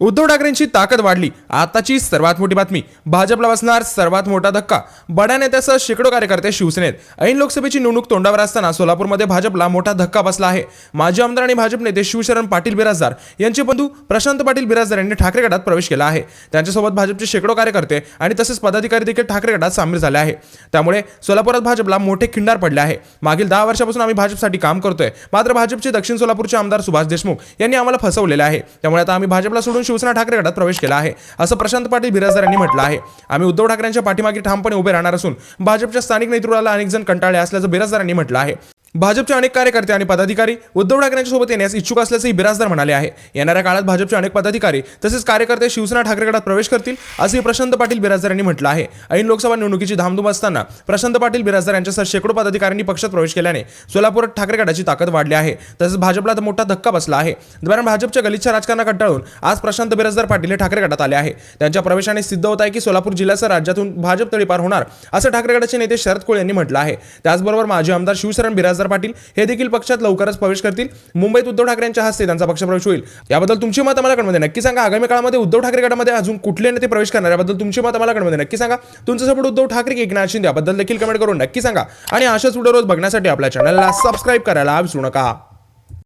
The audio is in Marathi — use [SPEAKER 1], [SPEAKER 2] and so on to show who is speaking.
[SPEAKER 1] उद्धव ठाकरेंची ताकद वाढली. आताची सर्वात मोठी बातमी. भाजपला बसणार सर्वात मोठा धक्का. बड्या नेत्यासह शेकडो कार्यकर्ते शिवसेनेत. ऐन लोकसभेची निवडणूक तोंडावर असताना सोलापूरमध्ये भाजपला मोठा धक्का बसला आहे. माजी आमदार आणि भाजप नेते शिवशरण पाटील बिराजदार यांचे बंधू प्रशांत पाटील बिराजदार यांनी ठाकरे गटात प्रवेश केला आहे. त्यांच्यासोबत भाजपचे शेकडो कार्यकर्ते आणि तसेच पदाधिकारी देखील ठाकरे गटात सामील झाले आहे. त्यामुळे सोलापुरात भाजपला मोठे खिंडार पडले आहे. मागील दहा वर्षापासून आम्ही भाजपसाठी काम करतोय. मात्र भाजपचे दक्षिण सोलापूरचे आमदार सुभाष देशमुख यांनी आम्हाला फसवलेले आहे. त्यामुळे आता आम्ही भाजपला सोडून शिवसेना ठाकरे गटात प्रवेश केला आहे. असं प्रशांत पाटील बिराजदार यांनी म्हटलं आहे. आम्ही उद्धव ठाकरेंच्या पाठीमागे ठामपणे उभे राहणार असून भाजपच्या स्थानिक नेतृत्वाला अनेक जण कंटाळले असल्याचं बिराजदारांनी म्हटलं आहे. भाजपचे अनेक कार्यकर्ते आणि पदाधिकारी उद्धव ठाकरेंच्या सोबत येण्यास इच्छुक असल्याचंही बिराजदार म्हणाले आहे. येणाऱ्या काळात भाजपचे अनेक पदाधिकारी तसेच कार्यकर्ते शिवसेना ठाकरे गटात प्रवेश करतील असंही प्रशांत पाटील बिराजदार यांनी म्हटलं आहे. ऐन लोकसभा निवडणुकीची धामधूम असताना प्रशांत पाटील बिराजदार यांच्यासह शेकडो पदाधिकाऱ्यांनी पक्षात प्रवेश केल्याने सोलापुरात ठाकरे गटाची ताकद वाढली आहे. तसेच भाजपला तर मोठा धक्का बसला आहे. दरम्यान भाजपच्या गलिच्छ राजकारणा कंटाळून आज प्रशांत बिराजदार पाटील हे ठाकरे गटात आले आहे. त्यांच्या प्रवेशाने सिद्ध होत आहे की सोलापूर जिल्ह्यासह राज्यातून भाजप तळीपार होणार असं ठाकरे गटाचे नेते शरद कोळ यांनी म्हटलं आहे. त्याचबरोबर माजी आमदार शिवशरण बिराजदार पाटील हे देखील पक्षात लवकरच प्रवेश करतील. मुंबईत उद्धव ठाकरेंच्या हस्ते त्यांचा पक्षप्रवेश होईल. याबद्दल तुमची मत आम्हाला कळमध्ये नक्की सांगा. आगामी काळामध्ये उद्धव ठाकरे गटामध्ये अजून कुठले नेते प्रवेश करणार? याबद्दल तुमची मत आम्हाला कळमध्ये नक्की सांगा. तुमचं सपोर्ट उद्धव ठाकरे की एकनाथ शिंदे? याबद्दल देखील कमेंट करून नक्की सांगा. आणि अशाच व्हिडिओ रोज बघण्यासाठी आपल्या चॅनलला सबस्क्राईब करायला विसरू नका.